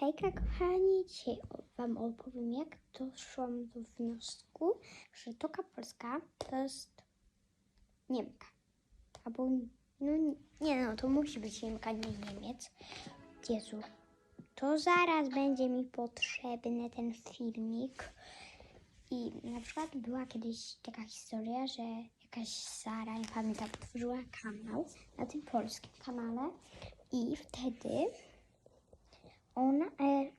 Hejka kochani, dzisiaj Wam opowiem jak doszłam do wniosku, że Toka Polska to jest Niemka. Albo, no nie no, to musi być Niemka, nie Niemiec. Jezu, to zaraz będzie mi potrzebny ten filmik. I na przykład była kiedyś taka historia, że jakaś Sara, nie pamiętam, otworzyła kanał na tym polskim kanale i wtedy ona e,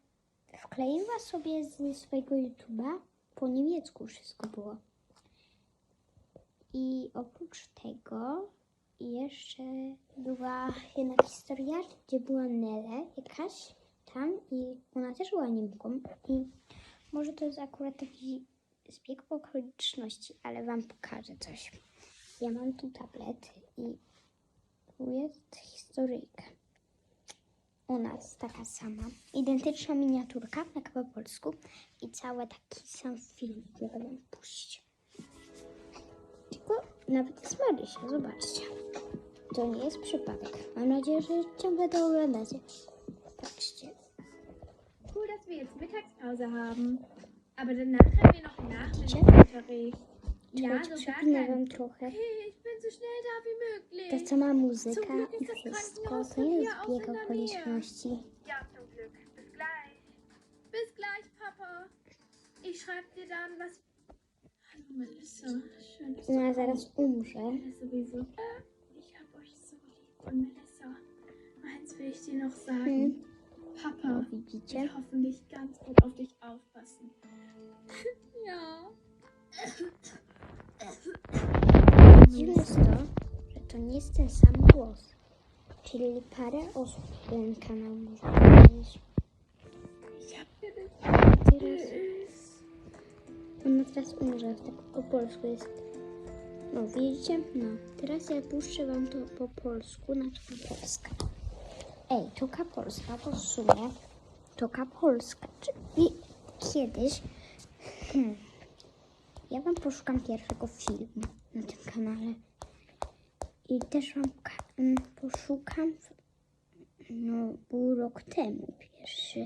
wkleiła sobie ze swojego YouTube'a po niemiecku wszystko było. I oprócz tego jeszcze była jedna historia, gdzie była Nele jakaś tam i ona też była Niemką i może to jest akurat taki zbieg okoliczności, ale wam pokażę coś. Ja mam tu tablet i tu jest historyjka u nas taka sama. Identyczna miniaturka, jak po polsku. I cały taki sam film. Ja wam puścić. Tylko nawet jest Marysia, zobaczcie. To nie jest przypadek. Mam nadzieję, że ciągle to oglądacie. Patrzcie. Cool, dass wir jetzt Mittagspause haben. Aber danach haben wir noch einen Ja, Czekajcie, wam trochę. Hey, ich bin so schnell da wie möglich. sama muzyka Zum Glück i ist das wszystko to nie zbieg okoliczności. Ja, zum Glück. Bis gleich. Bis gleich, Papa. Ich schreib dir dann was. Hallo, Melissa. Schön, dass du Ona zaraz umrze. Ja, sowieso. Ich hab euch so lieb. Und Melissa, eins will ich dir noch sagen. Hmm. Papa O, widzicie? wird hoffentlich ganz gut auf dich aufpassen. ja. Dziwne jest to, że to nie jest ten sam głos. Czyli parę osób ten kanał może powiedzieć. Teraz ona teraz umrze, tak po polsku jest. No widzicie? No. Teraz ja puszczę wam to po polsku, na to polska. Ej, toka polska, bo w sumie toka polska. Czyli kiedyś hmm, ja wam poszukam pierwszego filmu na tym kanale. I też wam mm, poszukam, no był rok temu pierwszy.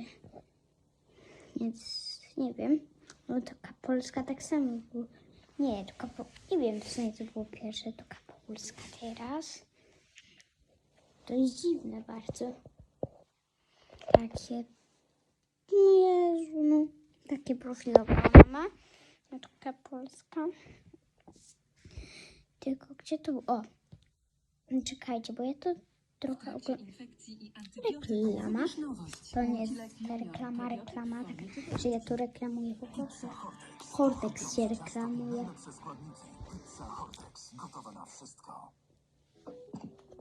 Więc nie wiem. No taka Polska tak samo było. Nie, to po... nie wiem w sumie co było pierwsze, to Polska teraz. To jest dziwne bardzo. Takie. No Jezu, no. Takie profilowe mama. Polska. Tylko gdzie było? O! Czekajcie, bo ja to trochę Reklama. To nie jest reklama, reklama, tak, że ja tu reklamuję po prostu. Hortex się reklamuje.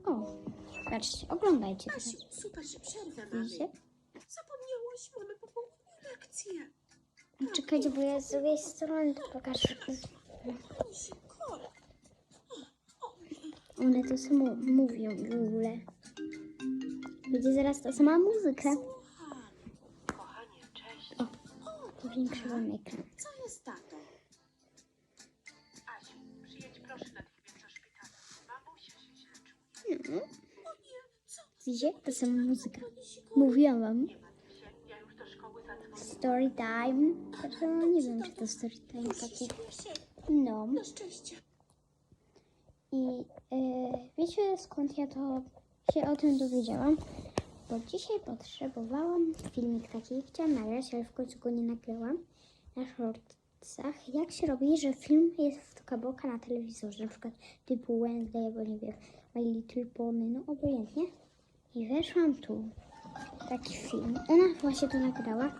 O, patrzcie, oglądajcie teraz. Asiu, super, że przerwę mamy. Zapomniałaś, mamy popołudniu lekcję. Czekajcie, bo ja z drugiej strony to pokażę. One to samo mówią w ogóle. Będzie zaraz ta sama muzyka. Cześć. Powiększyłam ekran. Co jest tato? Asiu, przyjedź proszę do szpitala. Mamusia się źle czuje. No. O? Widzicie? Ta sama muzyka. Mówiłam wam. Nie martw się, ja już do szkoły zadzwonię. Story time. No nie wiem, czy to story time taki. No. I e, wiecie skąd ja to się o tym dowiedziałam? Bo dzisiaj potrzebowałam filmik taki, chciałam nagrać, ale w końcu go nie nagrałam na shortsach. Jak się robi, że film jest w kaboka na telewizorze, na przykład typu Wednesday, albo nie wiem, My Little Pony, no obojętnie. I weszłam tu, taki film. Ona właśnie to nagrała.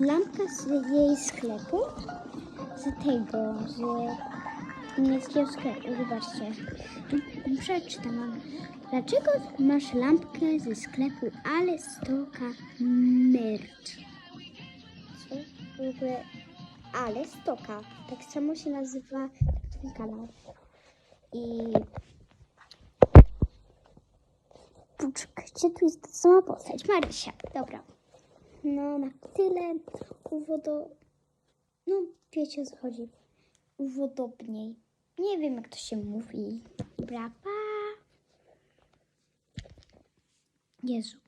Lampka z jej sklepu, z tego, z niemieckiego sklepu. Zobaczcie. Przeczytam. Dlaczego masz lampkę ze sklepu Alestoka Merch? Co? W ogóle Alestoka. Tak samo się nazywa twój kanał. I Poczekajcie, tu jest ta sama postać. Marysia. Dobra. No, na tyle uwodo... No, wiecie o co chodzi. Uwodobniej. Nie wiem, jak to się mówi. Dobra, pa. Jezu.